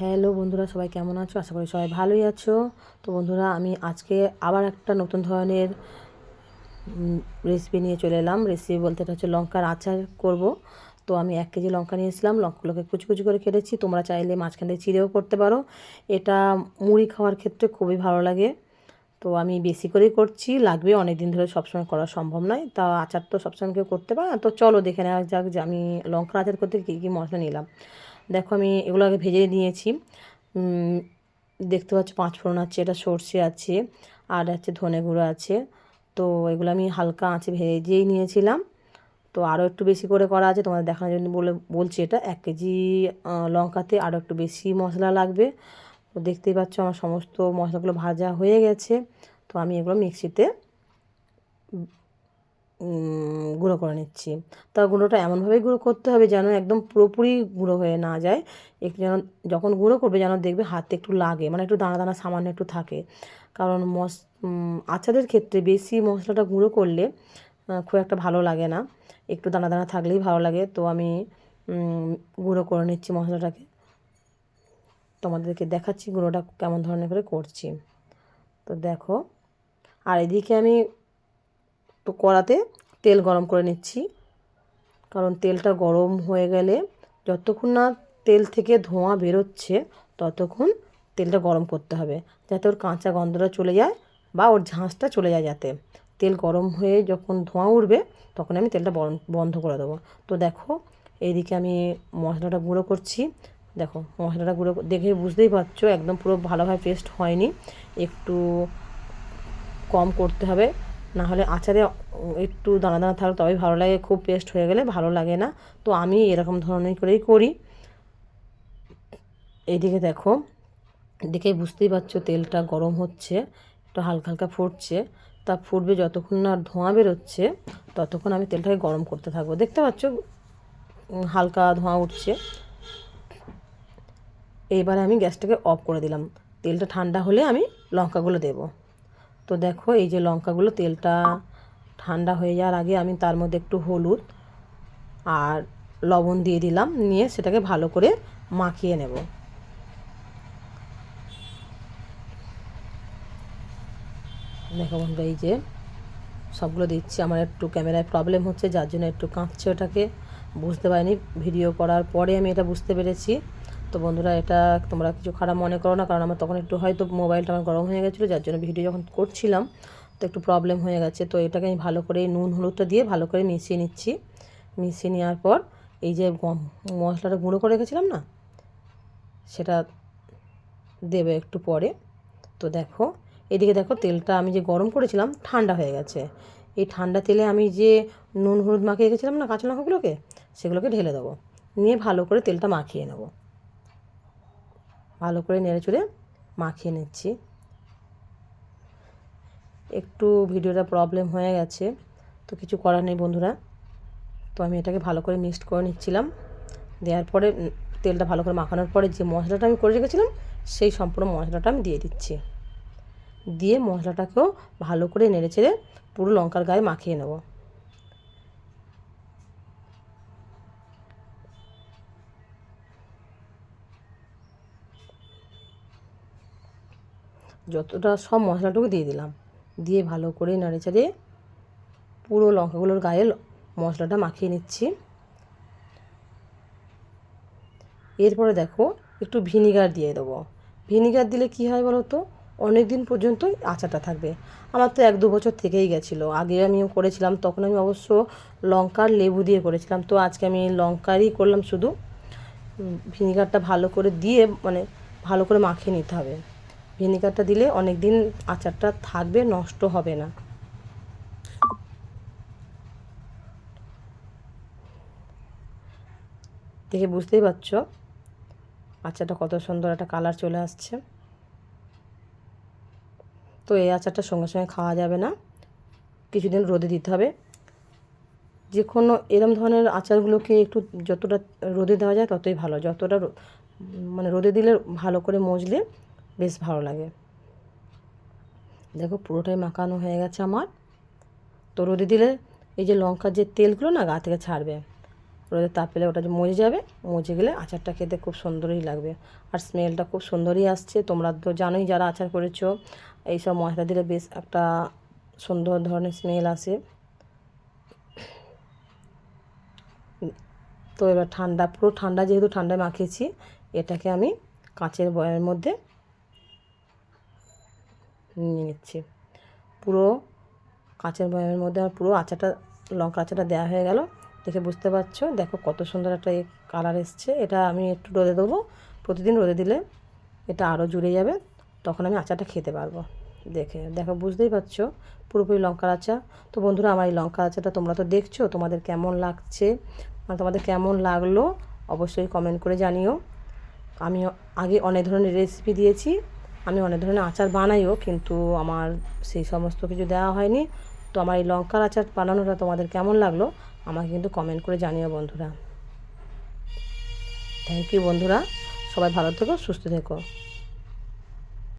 Hello বন্ধুরা, সবাই কেমন আছো? আশা করি সবাই ভালোই আছো। তো বন্ধুরা, আমি আজকে আবার একটা নতুন ধরনের রেসিপি নিয়ে চলে এলাম। রেসিপি বলতে এটা হচ্ছে লঙ্কার আচার করব। তো আমি এক কেজি লঙ্কা নিয়েছিলাম, লঙ্কাগুলোকে কুচি কুচি করে কেটেছি। তোমরা চাইলে মাঝখান দিয়ে চিড়েও করতে পারো। এটা মুড়ি খাওয়ার ক্ষেত্রে খুবই ভালো লাগে। তো আমি বেশি করেই করছি, লাগবে অনেক দিন ধরে সবসময় করা সম্ভব নয়। তা আচার তো সবসময় কেউ করতে পারে তো চলো দেখে নেওয়া যাক যে আমি লঙ্কার আচার করতে কী কী মশলা নিলাম। দেখো আমি এগুলো আগে ভেজে নিয়েছি। দেখতে পাচ্ছ পাঁচ ফোড়ন আছে, এটা সর্ষে আছে, আর আছে ধনে গুঁড়ো আছে। তো এগুলো আমি হালকা আঁচে ভেজেই নিয়েছিলাম। তো আরও একটু বেশি করে করা আছে, তোমাদের দেখানোর জন্য বলে, বলছি এটা। এক কেজি লঙ্কাতে আরও একটু বেশি মশলা লাগবে। তো দেখতেই পাচ্ছ আমার সমস্ত মশলাগুলো ভাজা হয়ে গেছে। তো আমি এগুলো মিক্সিতে গুঁড়ো করে নিচ্ছি। তা গুঁড়োটা এমনভাবেই গুঁড়ো করতে হবে যেন একদম পুরোপুরি গুঁড়ো হয়ে না যায়। একটু যেন, যখন গুঁড়ো করবে যেন দেখবে হাতে একটু লাগে মানে একটু দানা দানা সামান্য একটু থাকে। কারণ মশ আচারের ক্ষেত্রে বেশি মশলাটা গুঁড়ো করলে খুব একটা ভালো লাগে না। একটু দানা দানা থাকলেই ভালো লাগে। তো আমি গুঁড়ো করে নিচ্ছি মশলাটাকে। তোমাদেরকে দেখাচ্ছি গুঁড়োটা কেমন ধরনের করে করছি। তো দেখো, আর এদিকে আমি তো কড়াতে তেল গরম করে নিচ্ছি। কারণ তেলটা গরম হয়ে গেলে যতক্ষণ না তেল থেকে ধোঁয়া বেরোচ্ছে, ততক্ষণ তেলটা গরম করতে হবে, যাতে ওর কাঁচা গন্ধটা চলে যায় বা ওর ঝাঁসটা চলে যায় যাতে। তেল গরম হয়ে যখন ধোঁয়া উঠবে, তখন আমি তেলটা বন্ধ করে দেবো। তো দেখো, এইদিকে আমি মশলাটা গুঁড়ো করছি। দেখো, মশলাটা গুঁড়ো দেখে বুঝতেই পারছ, একদম পুরো ভালোভাবে পেস্ট হয়নি। একটু কম করতে হবে। না হলে আচারে একটু দানা দানা থাকলে তবেই ভালো লাগে, খুব পেস্ট হয়ে গেলে ভালো লাগে না। তো আমি এরকম ধরনের করেই করি। এইদিকে দেখো, দেখে বুঝতেই পারছ তেলটা গরম হচ্ছে, একটু হালকা হালকা ফুটছে। তা ফুটবে যতক্ষণ না ধোঁয়া বেরোচ্ছে, ততক্ষণ আমি তেলটাকে গরম করতে থাকব। দেখতে পাচ্ছ? হালকা ধোঁয়া উঠছে। এইবারে আমি গ্যাসটাকে অফ করে দিলাম। তেলটা ঠান্ডা হলে আমি লঙ্কাগুলো দেবো। তো দেখো, এই যে লঙ্কাগুলো তেলটা ঠান্ডা হয়ে যাওয়ার আগে আমি তার মধ্যে একটু হলুদ আর লবণ দিয়ে দিলাম, নিয়ে সেটাকে ভালো করে মাখিয়ে নেব। দেখো বন্ধু এই যে সবগুলো দিচ্ছি, আমার একটু ক্যামেরায় প্রবলেম হচ্ছে, যার জন্য একটু কাঁপছে ওটাকে, বুঝতে পারিনি। ভিডিও করার পরে আমি এটা বুঝতে পেরেছি। তো বন্ধুরা এটা তোমরা কিছু খারাপ মনে করো না, কারণ আমার তখন একটু হয়তো মোবাইলটা আমার গরম হয়ে গেছিল, যার জন্য ভিডিও যখন করছিলাম, তো একটু প্রবলেম হয়ে গেছে। তো এটাকে আমি ভালো করে নুন, হলুদটা দিয়ে ভালো করে মিশিয়ে নিচ্ছি। মিশিয়ে নেওয়ার পর এই যে মশলাটা গুঁড়ো করে রেখেছিলাম না, সেটা দেবে একটু পরে। তো দেখো, এদিকে দেখো তেলটা আমি যে গরম করেছিলাম, ঠান্ডা হয়ে গেছে। এই ঠান্ডা তেলে আমি যে নুন, হলুদ মাখিয়ে রেখেছিলাম না, কাঁচা লঙ্কাগুলোকে, সেগুলোকে ঢেলে দেবো। নিয়ে ভালো করে তেলটা মাখিয়ে নেব। ভালো করে নেড়ে চড়ে মাখিয়ে নিচ্ছি। একটু ভিডিওটা প্রবলেম হয়ে গেছে, তো কিছু করার নেই বন্ধুরা। তো আমি এটাকে ভালো করে মিক্সড করে নিচ্ছিলাম। দেওয়ার পরে তেলটা ভালো করে মাখানোর পরে যে মশলাটা আমি করে রেখেছিলাম, সেই সম্পূর্ণ মশলাটা আমি দিয়ে দিচ্ছি। দিয়ে মশলাটাকেও ভালো করে নেড়ে চেড়ে পুরো লঙ্কার গায়ে মাখিয়ে নেব। যতটা সব মশলাটুকু দিয়ে দিলাম। দিয়ে ভালো করে নাড়ে চাড়ে পুরো লঙ্কাগুলোর গায়ে মশলাটা মাখিয়ে নিচ্ছি। এরপরে দেখো, একটু ভিনিগার দিয়ে দেবো। ভিনিগার দিলে কি হয় বলো তো? অনেক দিন পর্যন্ত আচারটা থাকবে। আমার তো এক দু বছর থেকেই গেছিল। আগে আমি করেছিলাম, তখন আমি অবশ্য লঙ্কার লেবু দিয়ে করেছিলাম। তো আজকে আমি লঙ্কারই করলাম শুধু। ভিনিগারটা ভালো করে দিয়ে মানে ভালো করে মাখিয়ে নিতে হবে। ভিনিগারটা দিলে অনেক দিন আচারটা থাকবে, নষ্ট হবে না। দেখে বুঝতেই পারছ আচারটা কত সুন্দর একটা কালার চলে আসছে। তো এই আচারটা সঙ্গে সঙ্গে খাওয়া যাবে না। কিছুদিন রোদে দিতে হবে। যে কোনো এরম ধরনের আচারগুলোকে একটু যতটা রোদে দেওয়া যায় ততই ভালো। যতটা মানে রোদে দিলে ভালো করে মজলে বেশ ভালো লাগে। দেখো পুরোটাই মাখানো হয়ে গেছে আমার। তো রোদে দিলে এই যে লঙ্কার যে তেলগুলো না গা থেকে ছাড়বে রোদে তাপ পেলে ওটা যে মজে যাবে, মজে গেলে আচারটা খেতে খুব সুন্দরই লাগবে। আর স্মেলটা খুব সুন্দরই আসছে। তোমরা তো জানোই যারা আচার করেছ, এইসব মশলা দিলে বেশ একটা সুন্দর ধরনের স্মেল আসে। তো এবার ঠান্ডা, পুরো ঠান্ডা যেহেতু ঠান্ডায় মাখিয়েছি, এটাকে আমি কাঁচের বয়ের মধ্যে নিয়ে নিচ্ছি। পুরো কাঁচের বয়ামের মধ্যে আমার পুরো আচাটা লঙ্কা আচাটা দেওয়া হয়ে গেল। দেখে বুঝতে পারছ? দেখো কত সুন্দর একটা কালার এসছে। এটা আমি একটু রোদে দেবো। প্রতিদিন রোদে দিলে এটা আরও জুড়ে যাবে। তখন আমি আচাটা খেতে পারব। দেখে, দেখো বুঝতেই পারছ? পুরোপুরি লঙ্কার আচা। তো বন্ধুরা, আমার এই লঙ্কা আচাটা তোমরা তো দেখছ? তোমাদের কেমন লাগছে? মানে তোমাদের কেমন লাগল? অবশ্যই কমেন্ট করে জানিও। আমি আগে অনেক ধরনের রেসিপি দিয়েছি। আমি অনেক ধরনের আচার বানাইও, কিন্তু আমার সেই সমস্ত কিছু দেওয়া হয়নি। তো আমার এই লঙ্কার আচার বানানোটা তোমাদের কেমন লাগল, আমাকে কিন্তু কমেন্ট করে জানিও বন্ধুরা। থ্যাংক ইউ বন্ধুরা। সবাই ভালো থেকো, সুস্থ থেকো।